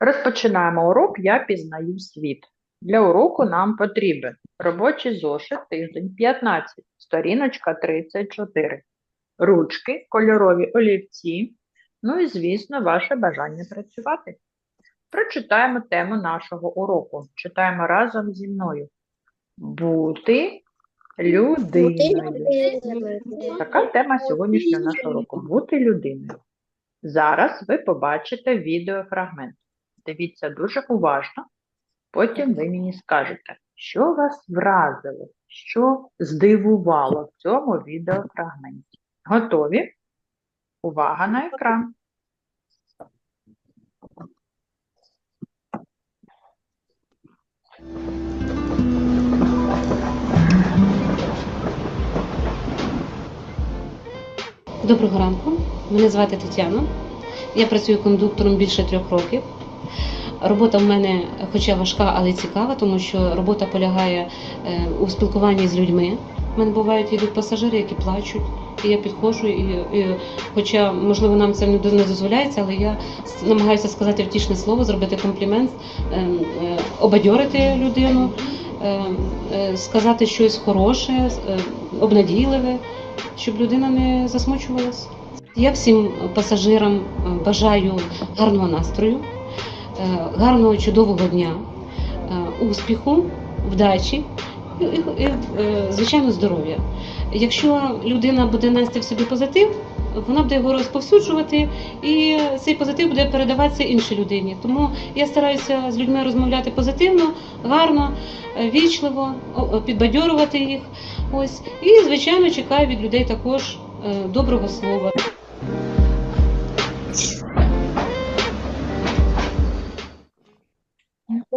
Розпочинаємо урок «Я пізнаю світ». Для уроку нам потрібен робочий зошит тиждень 15, сторіночка 34, ручки, кольорові олівці, ну і, звісно, ваше бажання працювати. Прочитаємо тему нашого уроку. Читаємо разом зі мною. Бути людиною. Така тема сьогоднішнього нашого уроку – бути людиною. Зараз ви побачите відеофрагмент. Дивіться дуже уважно, потім ви мені скажете, що вас вразило, що здивувало в цьому відеофрагменті. Готові? Увага на екран. Доброго ранку, мене звати Тетяна. Я працюю кондуктором більше трьох років. Робота в мене, хоча важка, але цікава, тому що робота полягає е, у спілкуванні з людьми. У мене бувають їдуть пасажири, які плачуть, і я підходжу, і, і хоча, можливо, нам це не до- не дозволяється, але я намагаюся сказати втішне слово, зробити комплімент, е, е, обадьорити людину, сказати щось хороше, обнадійливе щоб людина не засмучувалась. Я всім пасажирам бажаю гарного настрою, гарного чудового дня, е, успіху, вдачі і, і, е, звичайно, здоров'я. Якщо людина буде нести в собі позитив, вона буде його розповсюджувати, і цей позитив буде передаватися іншій людині. Тому я стараюся з людьми розмовляти позитивно, гарно, е, вічливо, підбадьорувати їх. Ось і звичайно чекаю від людей також е, доброго слова.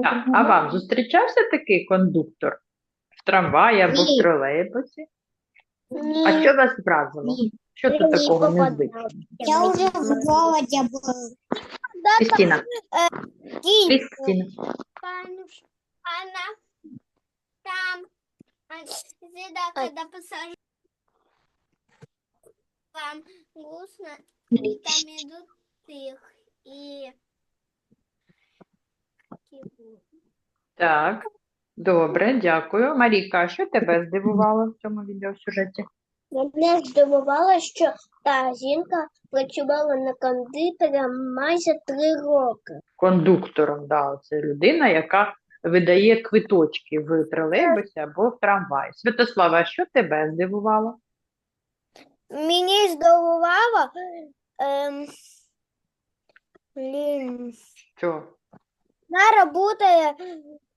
Так, а вам зустрічався такий кондуктор в трамваї або в Ні. тролейбусі? А що вас вразило? Що тут Ні, такого попадала. незвичного? Я уже в голоде был. Кристина. Она там а, всегда, когда пассажир вам грустно, и там идут их и Так, добре, дякую. Маріка, а що тебе здивувало в цьому відеосюжеті? Мене здивувало, що та жінка працювала на кондитера майже три роки. Кондуктором, да, це людина, яка видає квиточки в тролейбусі або в трамваї. Святослава, а що тебе здивувало? Мені здивувало, ем, блін, Що? Вона працює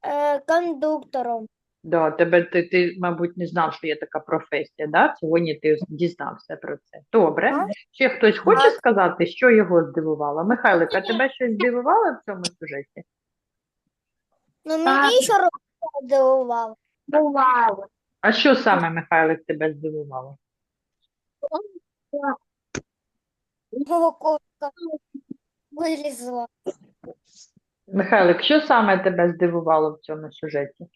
е, кондуктором. Да, тебе ти, ти, мабуть, не знав, що є така професія, да? Сьогодні ти дізнався про це. Добре. Так. Ще хтось хоче сказати, що його здивувало? Михайлика, тебе щось здивувало в цьому сюжеті? Ну, мені ще робота здивувала. Здивувало. А що саме, Михайлик, тебе здивувало? Молоко вилізло. Михайлик, що саме тебе здивувало в цьому сюжеті?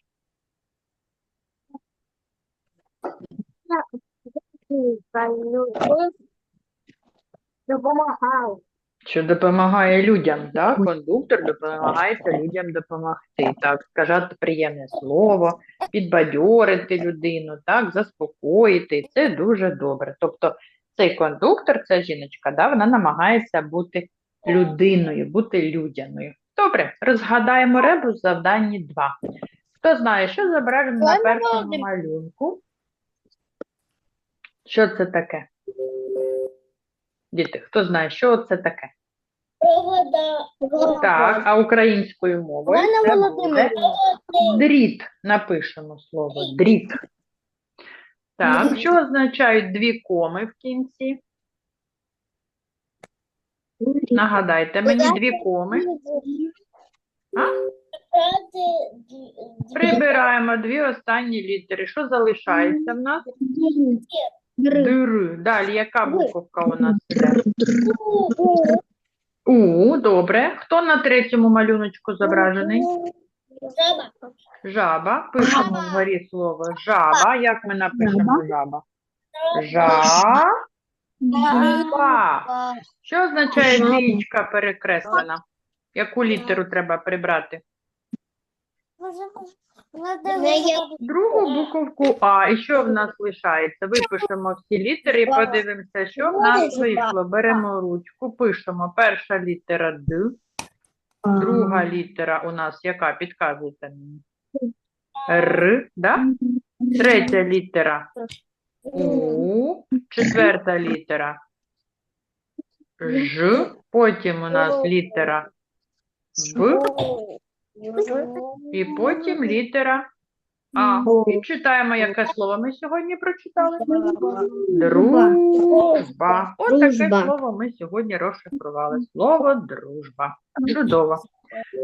Допомагав. Що допомагає людям, так? Кондуктор допомагає людям допомогти, так, сказати приємне слово, підбадьорити людину, так, заспокоїти. Це дуже добре. Тобто цей кондуктор, ця жіночка, да, вона намагається бути людиною, бути людяною. Добре, розгадаємо ребус в завданні 2. Хто знає, що зображено на першому малюнку? Що це таке? Діти, хто знає, що це таке? Так, а українською мовою це буде дріт. Напишемо слово дріт. Так, що означають дві коми в кінці? Нагадайте мені дві коми. А? Прибираємо дві останні літери. Що залишається в нас? Дир. Далі, яка буковка у нас іде? У, добре. Хто на третьому малюночку зображений? Жаба. Жаба. Пишемо вгорі слово жаба. Як ми напишемо жаба? Жаба. Жаба. Що означає двічка перекреслена? Яку літеру треба прибрати? Другу буковку А. І що в нас лишається? Випишемо всі літери і подивимося, що в нас вийшло. Беремо ручку, пишемо перша літера Д, друга літера у нас яка? Підказуйте мені. Р, да? Третя літера У, четверта літера Ж, потім у нас літера Б, і потім літера А. І читаємо, яке слово ми сьогодні прочитали. Дружба. Ось таке слово ми сьогодні розшифрували. Слово дружба. Чудово.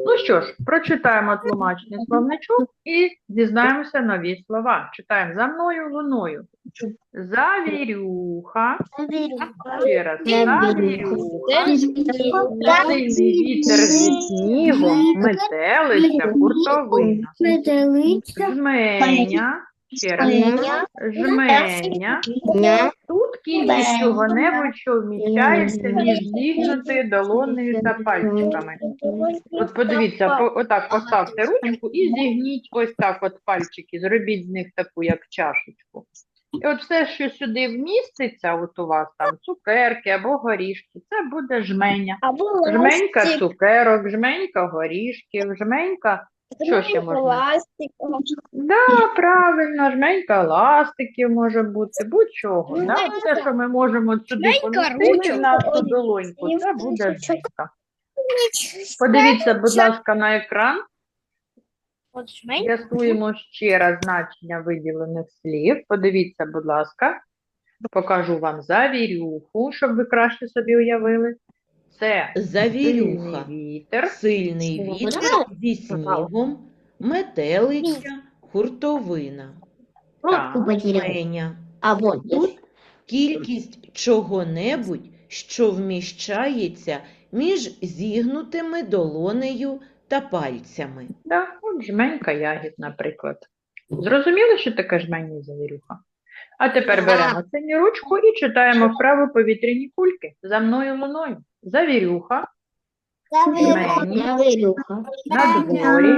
Ну що ж, прочитаємо тлумачний словничок і дізнаємося нові слова. Читаємо за мною луною. Завірюха. Ще раз. Завірюха. Сильний вітер зі снігом, метелиця, хуртовина. Жменя. Ще раз. Жменя. Тут кількість чого-небудь, що вміщається між зігнутою долонею та пальчиками. От подивіться, по, отак поставте ручку і зігніть ось так от пальчики, зробіть з них таку, як чашечку. І от все, що сюди вміститься, от у вас там цукерки або горішки, це буде жменя. Жменька цукерок, жменька горішків, жменька, що ще можна? Да, правильно, жменька ластиків може бути, будь-чого. Да? Все, що ми можемо сюди помістити в нашу долоньку, це буде жменька. Подивіться, будь ласка, на екран. З'ясуємо ще раз значення виділених слів. Подивіться, будь ласка. Покажу вам завірюху, щоб ви краще собі уявили. Це Завірюха, вітер. сильний вітер зі снігом, метелиця, хуртовина, Так. А вот Тут кількість чого-небудь, що вміщається між зігнутими долонею та пальцями. Да, от жменька ягід, наприклад. Зрозуміли, що таке жменя завірюха? А тепер беремо синю ручку і читаємо вправо повітряні кульки. За мною луною. Завірюха, на дворі,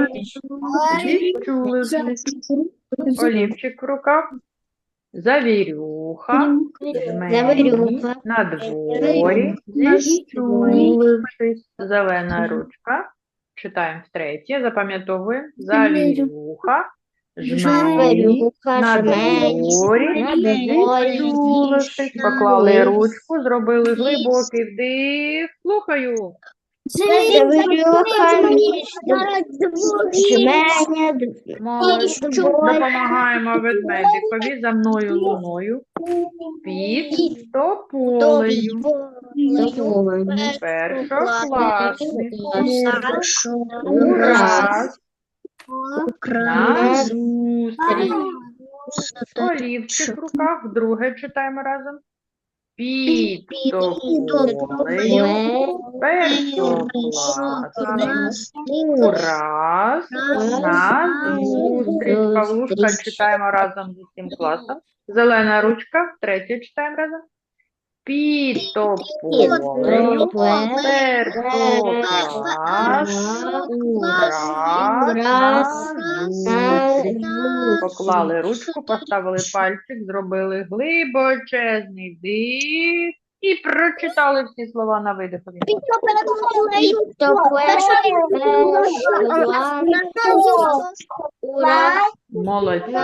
відчули олівчик в руках. Завірюха, жмені, Завірюха. на дворі. Зелена ручка. Читаємо втретє, запам'ятовуємо. Завірюха, жмені. Поклали ручку, зробили глибокий вдих. Слухаю. Допомагаємо ведмедикові за мною луною. Під тополею. Першокласник. Ураз. На зустріч. Олівчик в руках. Вдруге читаємо разом. Під тополею. Першокласник. Ураз. На зустріч. Павлушка читаємо разом з усім класом. Зелена ручка. Третє читаємо разом. Під тополею. Ураз. Поклали ручку, поставили пальчик, зробили глибочезний дих і прочитали всі слова на видихові. Молодці.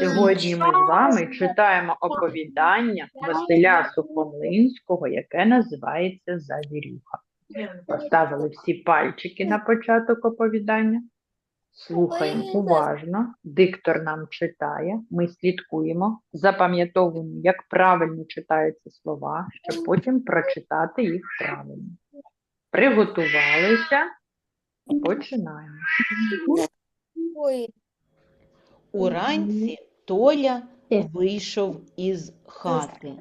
Сьогодні ми з вами читаємо оповідання Василя Сухомлинського, яке називається Завірюха. Поставили всі пальчики на початок оповідання. Слухаємо уважно. Диктор нам читає, ми слідкуємо, запам'ятовуємо, як правильно читаються слова, щоб потім прочитати їх правильно. Приготувалися. Починаємо. Уранці Толя вийшов із хати.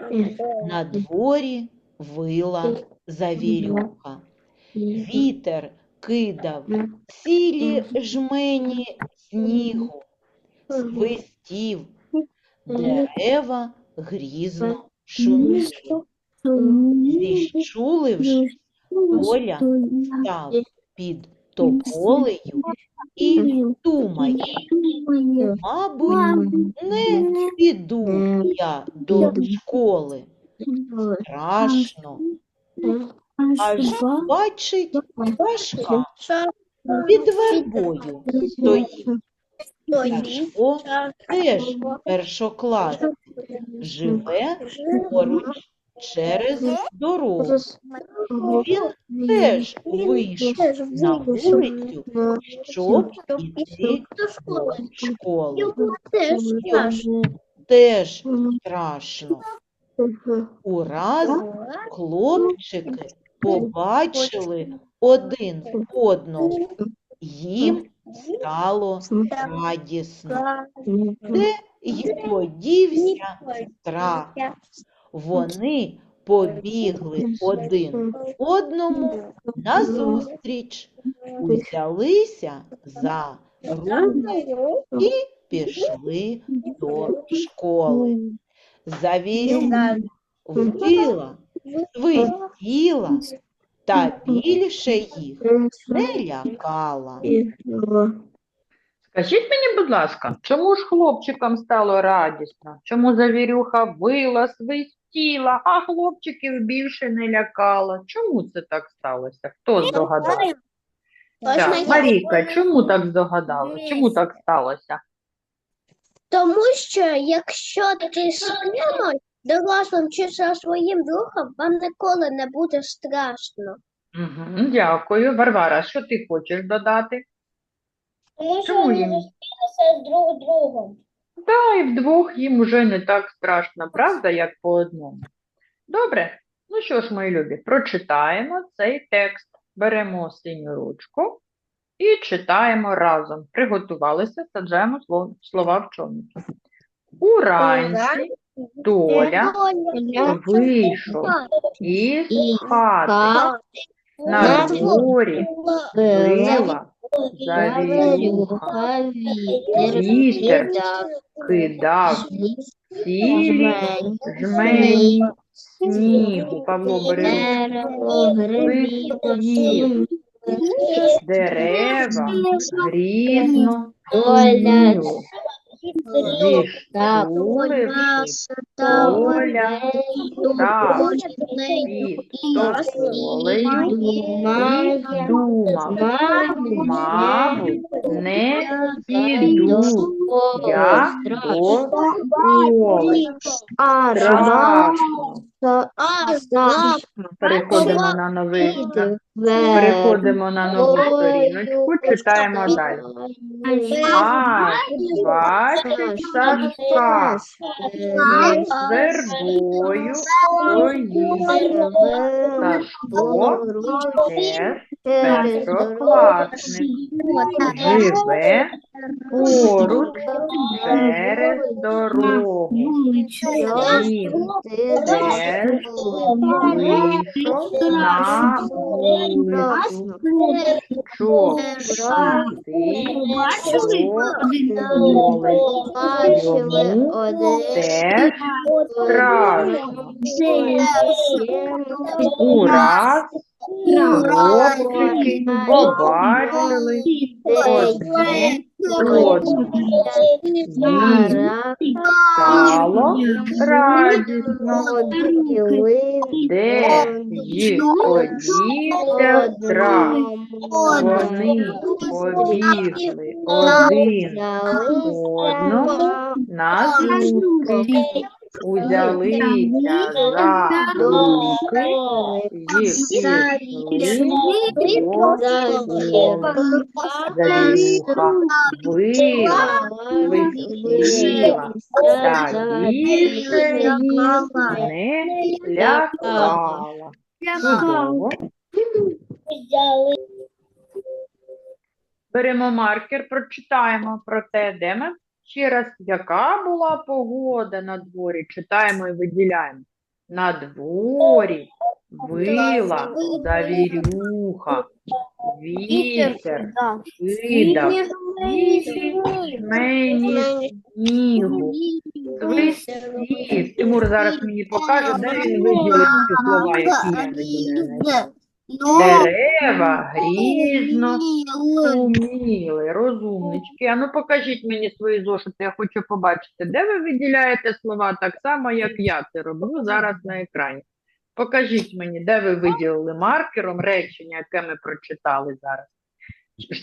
На дворі вила завірюха. Вітер кидав цілі жмені снігу, свистів, дерева грізно шуміли. Зіщулившись, Толя став під тополею і думає, мабуть, не піду я до школи. Страшно. Аж бачить Пашка під вербою стоїть. Сашко теж першокласник, живе поруч через дорогу. Він теж вийшов на вулицю, щоб іти до школи. Йому теж страшно. Ураз хлопчики побачили один одного. Їм стало радісно. Де й подівся страх. Вони побігли один одному назустріч, узялися за руки і пішли до школи. Завірюха вила, свистіла, та більше їх не лякала. Скажіть мені, будь ласка, чому ж хлопчикам стало радісно? Чому завірюха вила, свистіла, а хлопчиків більше не лякала? Чому це так сталося? Хто здогадався? Так, Марійка, чому так здогадалась? Чому так сталося? Тому що якщо ти скинеш дорослим чи за своїм другом, вам ніколи не буде страшно. Угу, дякую. Варвара, що ти хочеш додати? Тому Чому їм? з друг другом. Та і вдвох їм уже не так страшно, правда, як по одному. Добре, ну що ж, мої любі, прочитаємо цей текст. Беремо синю ручку і читаємо разом. Приготувалися, саджаємо сло- слова в чомусь. Уранці Толя вийшов із хати. На дворі била завірюха. Вітер кидав сірі жмені снігу. Павло бери ручку. Свистів. Дерева грізно гули. Під тополею і думав, не піду я до Переходимо на новий, переходимо на нову сторіночку, читаємо далі. А, під вербою стоїть. Першокласник. Живе поруч через дорогу. Він теж вийшов на вулицю, щоб піти до школи. Йому теж страшно. Ураз хлопчики побачили. Стало радісно, де й подівся страх. Вони побігли один одному на зустріч, узялися за руки вила, свистіла, та більше їх не лякала. Беремо маркер, прочитаємо про те, де ми. Ще раз, яка була погода на дворі, читаємо і виділяємо. На дворі вила завірюха, вітер кидав жмені снігу, свистів. Тимур зараз мені покаже, де він виділив ці слова, які я виділяю. Дерева грізно Уміли, розумнички. А ну покажіть мені свої зошити, я хочу побачити, де ви виділяєте слова так само, як я це роблю зараз на екрані. Покажіть мені, де ви виділили маркером речення, яке ми прочитали зараз.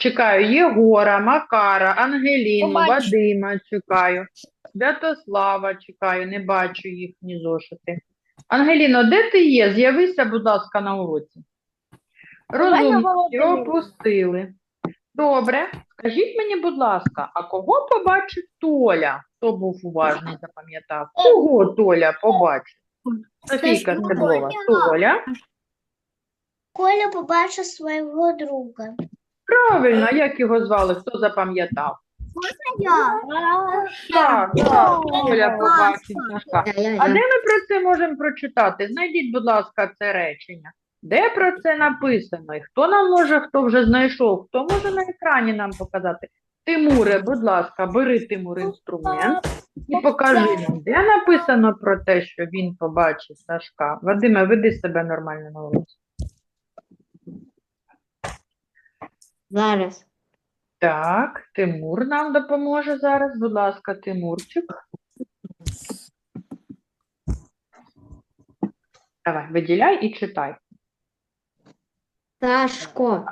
Чекаю Єгора, Макара, Ангеліну, Вадима чекаю, Святослава чекаю, не бачу їхні зошити. Ангеліно, де ти є? З'явися, будь ласка, на уроці. Розумнички, опустили. Добре, скажіть мені, будь ласка, а кого побачив Толя? Хто був уважний, запам'ятав? Кого Толя побачив? Софійка Стеблова. Толя. Коля побачив свого друга. Правильно, як його звали? Хто запам'ятав? Я. Так, так, побачив А де ми про це можемо прочитати? Знайдіть, будь ласка, це речення. Де про це написано? І хто нам може, хто вже знайшов, хто може на екрані нам показати? Тимуре, будь ласка, бери Тимур інструмент і покажи нам, де написано про те, що він побачив Сашка. Вадиме, веди себе нормально на уроці. Зараз. Так, Тимур нам допоможе зараз. Будь ласка, Тимурчик. Давай, виділяй і читай. Сашко.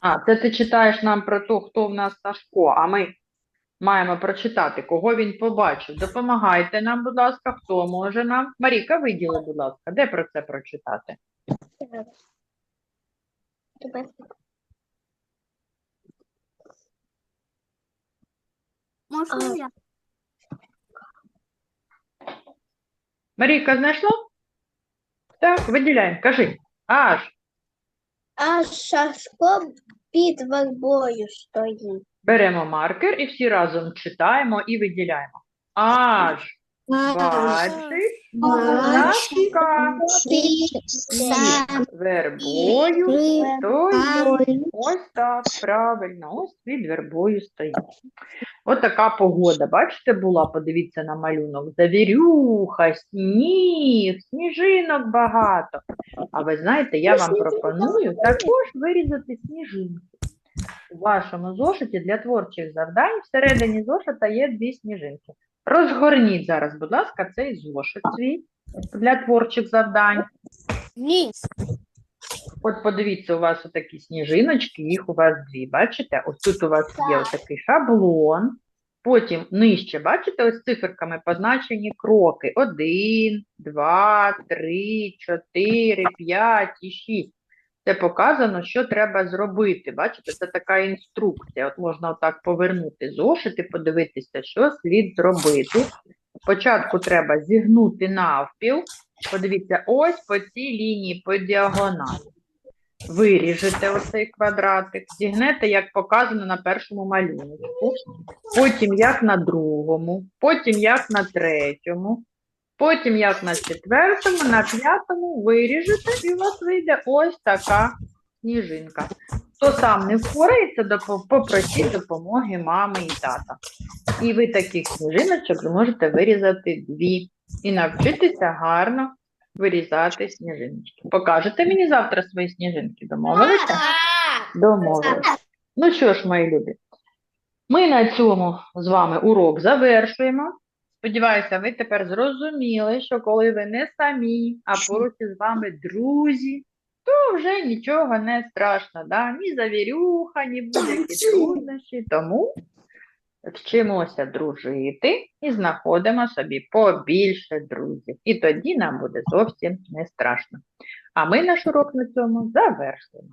А, це ти читаєш нам про те, хто в нас Сашко, а ми маємо прочитати, кого він побачив. Допомагайте нам, будь ласка, хто може нам. Маріка, виділи, будь ласка, де про це прочитати? Можна я? Марійка, знайшла? Так, виділяємо, кажи. Аж. А Сашко під вербою стоїть. Беремо маркер і всі разом читаємо і виділяємо. Аж бачиш вербою стоїть. Ось так, правильно, ось під вербою стоїть. Ось така погода, бачите, була, подивіться на малюнок. Завірюха, сніг, сніжинок багато. А ви знаєте, я вам пропоную також вирізати сніжинки. У вашому зошиті для творчих завдань всередині зошита є дві сніжинки. Розгорніть зараз, будь ласка, цей зошит свій для творчих завдань. Ні. От подивіться, у вас отакі сніжиночки, їх у вас дві, бачите? Ось тут у вас є отакий шаблон. Потім нижче, бачите, ось циферками позначені кроки. Один, два, три, чотири, п'ять і шість. Це показано, що треба зробити. Бачите, це така інструкція. От можна отак повернути зошит і подивитися, що слід зробити. Спочатку треба зігнути навпіл. Подивіться, ось по цій лінії по діагоналі. Виріжете оцей квадратик, зігнете, як показано на першому малюнку, потім як на другому, потім як на третьому, потім як на четвертому, на п'ятому виріжете, і у вас вийде ось така сніжинка. Хто сам не впорається, попросіть допомоги мами і тата. І ви таких сніжиночок зможете вирізати дві і навчитися гарно вирізати сніжиночки. Покажете мені завтра свої сніжинки? Домовилися? Домовилися. Ну що ж, мої любі, ми на цьому з вами урок завершуємо. Сподіваюся, ви тепер зрозуміли, що коли ви не самі, а поруч із вами друзі, то вже нічого не страшно, да? ні завірюха, ні будь-які труднощі. Тому вчимося дружити і знаходимо собі побільше друзів. І тоді нам буде зовсім не страшно. А ми наш урок на цьому завершуємо.